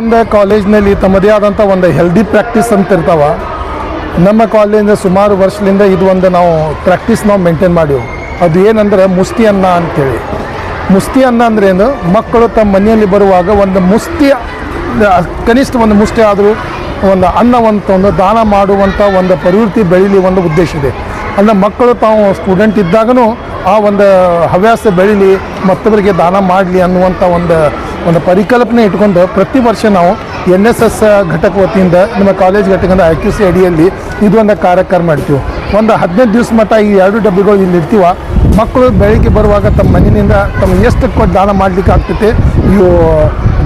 ಒಂದು ಕಾಲೇಜ್ನಲ್ಲಿ ತಮ್ಮದೇ ಆದಂಥ ಒಂದು ಹೆಲ್ದಿ ಪ್ರಾಕ್ಟೀಸ್ ಅಂತ ಇರ್ತಾವ. ನಮ್ಮ ಕಾಲೇಜಿಂದ ಸುಮಾರು ವರ್ಷದಿಂದ ಇದು ಒಂದು ನಾವು ಪ್ರಾಕ್ಟೀಸ್ ನಾವು ಮೇಂಟೈನ್ ಮಾಡೀವಿ. ಅದು ಏನಂದ್ರೆ ಮುಸ್ತಿ ಅನ್ನ ಅಂತೇಳಿ. ಮುಸ್ತಿ ಅನ್ನ ಅಂದ್ರೆ ಏನು? ಮಕ್ಕಳು ತಮ್ಮ ಮನೆಯಲ್ಲಿ ಬರುವಾಗ ಒಂದು ಮುಸ್ತಿ, ಕನಿಷ್ಠ ಒಂದು ಮುಷ್ಟಿ ಆದರೂ ಒಂದು ಅನ್ನವಂತ ಒಂದು ದಾನ ಮಾಡುವಂಥ ಒಂದು ಪ್ರವೃತ್ತಿ ಬೆಳೀಲಿ ಒಂದು ಉದ್ದೇಶ ಇದೆ. ಅಂದರೆ ಮಕ್ಕಳು ತಾವು ಸ್ಟೂಡೆಂಟ್ ಇದ್ದಾಗನೂ ಆ ಒಂದು ಹವ್ಯಾಸ ಬೆಳೀಲಿ, ಮತ್ತೊಬ್ಬರಿಗೆ ದಾನ ಮಾಡಲಿ ಅನ್ನುವಂಥ ಒಂದು ಒಂದು ಪರಿಕಲ್ಪನೆ ಇಟ್ಕೊಂಡು ಪ್ರತಿ ವರ್ಷ ನಾವು ಎನ್ ಎಸ್ ಎಸ್ ಘಟಕ ವತಿಯಿಂದ ನಮ್ಮ ಕಾಲೇಜ್ ಘಟಕದ ಐ ಕ್ಯೂ ಸಿ ಅಡಿಯಲ್ಲಿ ಇದೊಂದು ಕಾರ್ಯಕ್ರಮ ಮಾಡ್ತೀವಿ. ಒಂದು ಹದಿನೈದು ದಿವಸ ಮಟ್ಟ ಈ ಎರಡು ಡಬ್ಬಿಗಳು ಇಲ್ಲಿ ಇರ್ತೀವ ಮಕ್ಕಳು ಬೆಳಗ್ಗೆ ಬರುವಾಗ ತಮ್ಮ ಮನೆಯಿಂದ ತಮ್ಮ ಎಷ್ಟು ಕೊಟ್ಟು ದಾನ ಮಾಡ್ಲಿಕ್ಕೆ ಆಗ್ತೈತೆ. ಇವು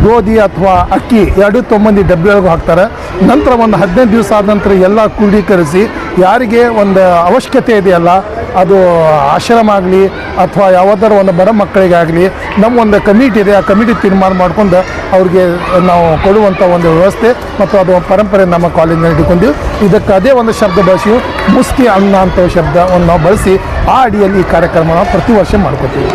ಗೋಧಿ ಅಥವಾ ಅಕ್ಕಿ ಎರಡು ತೊಂಬಂದಿ ಡಬ್ಬಿ ಒಳಗೆ ಹಾಕ್ತಾರೆ. ನಂತರ ಒಂದು ಹದಿನೈದು ದಿವಸ ಆದ ನಂತರ ಎಲ್ಲ ಕ್ರೋಢೀಕರಿಸಿ ಯಾರಿಗೆ ಒಂದು ಅವಶ್ಯಕತೆ ಇದೆಯಲ್ಲ, ಅದು ಆಶ್ರಮ ಆಗಲಿ ಅಥವಾ ಯಾವುದಾದ್ರು ಒಂದು ಬಡ ಮಕ್ಕಳಿಗಾಗಲಿ ನಮ್ಮ ಒಂದು ಕಮಿಟಿ ಇದೆ, ಆ ಕಮಿಟಿ ತೀರ್ಮಾನ ಮಾಡ್ಕೊಂಡು ಅವ್ರಿಗೆ ನಾವು ಕೊಡುವಂಥ ಒಂದು ವ್ಯವಸ್ಥೆ ಮತ್ತು ಅದು ಪರಂಪರೆ ನಮ್ಮ ಕಾಲೇಜಿನಲ್ಲಿ ಇಟ್ಕೊಂಡಿವಿ. ಇದಕ್ಕೆ ಅದೇ ಒಂದು ಶಬ್ದ ಬಳಸಿ ಮುಸ್ತಿ ಅನ್ನ ಅಂತ ಶಬ್ದವನ್ನು ನಾವು ಬಳಸಿ ಆ ಅಡಿಯಲ್ಲಿ ಈ ಕಾರ್ಯಕ್ರಮ ನಾವು ಪ್ರತಿ ವರ್ಷ ಮಾಡ್ಕೋತೀವಿ.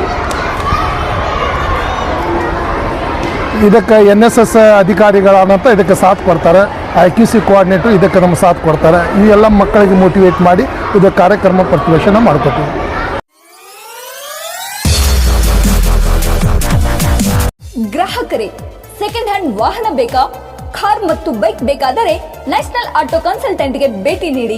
ಇದಕ್ಕೆ ಎನ್ ಎಸ್ ಎಸ್ ಅಧಿಕಾರಿಗಳಾದಂಥ ಇದಕ್ಕೆ ಸಾಥ್ ಕೊಡ್ತಾರೆ. ಐ ಕ್ಯೂ ಸಿ ಕೋಆರ್ಡಿನೇಟರ್ ಇದಕ್ಕೆ ನಮ್ಮ ಸಾಥ್ ಕೊಡ್ತಾರೆ. ಈ ಮಕ್ಕಳಿಗೆ ಮೋಟಿವೇಟ್ ಮಾಡಿ ಇದು ಕಾರ್ಯಕ್ರಮ ಪ್ರತಿ ವರ್ಷ ಮಾಡ್ಕೋತೀವಿ. ಗ್ರಾಹಕರೇ ಸೆಕೆಂಡ್ ಹ್ಯಾಂಡ್ ವಾಹನ ಬೇಕಾ? ಕಾರ್ ಮತ್ತು ಬೈಕ್ ಬೇಕಾದರೆ ನ್ಯಾಷನಲ್ ಆಟೋ ಕನ್ಸಲ್ಟೆಂಟ್ಗೆ ಭೇಟಿ ನೀಡಿ.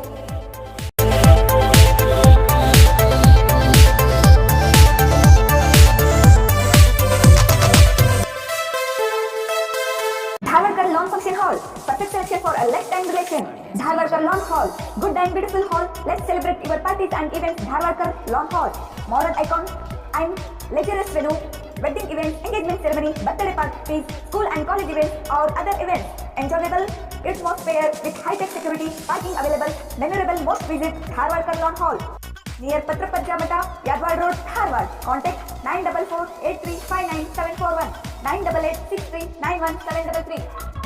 Selection for a lifetime relation. Dharwarkar Lawn Hall. Good and beautiful hall. Let's celebrate your parties and events. Dharwarkar Lawn Hall. Modern icon and luxurious venue. Wedding events, engagement ceremony, birthday parties, school and college events or other events. Enjoyable atmosphere with high-tech security, parking available. Memorable most visit Dharwarkar Lawn Hall. Near Patrapajja Mata, Yadwad Road, Dharwad. Contact 944 8359 741 988 63 91 733.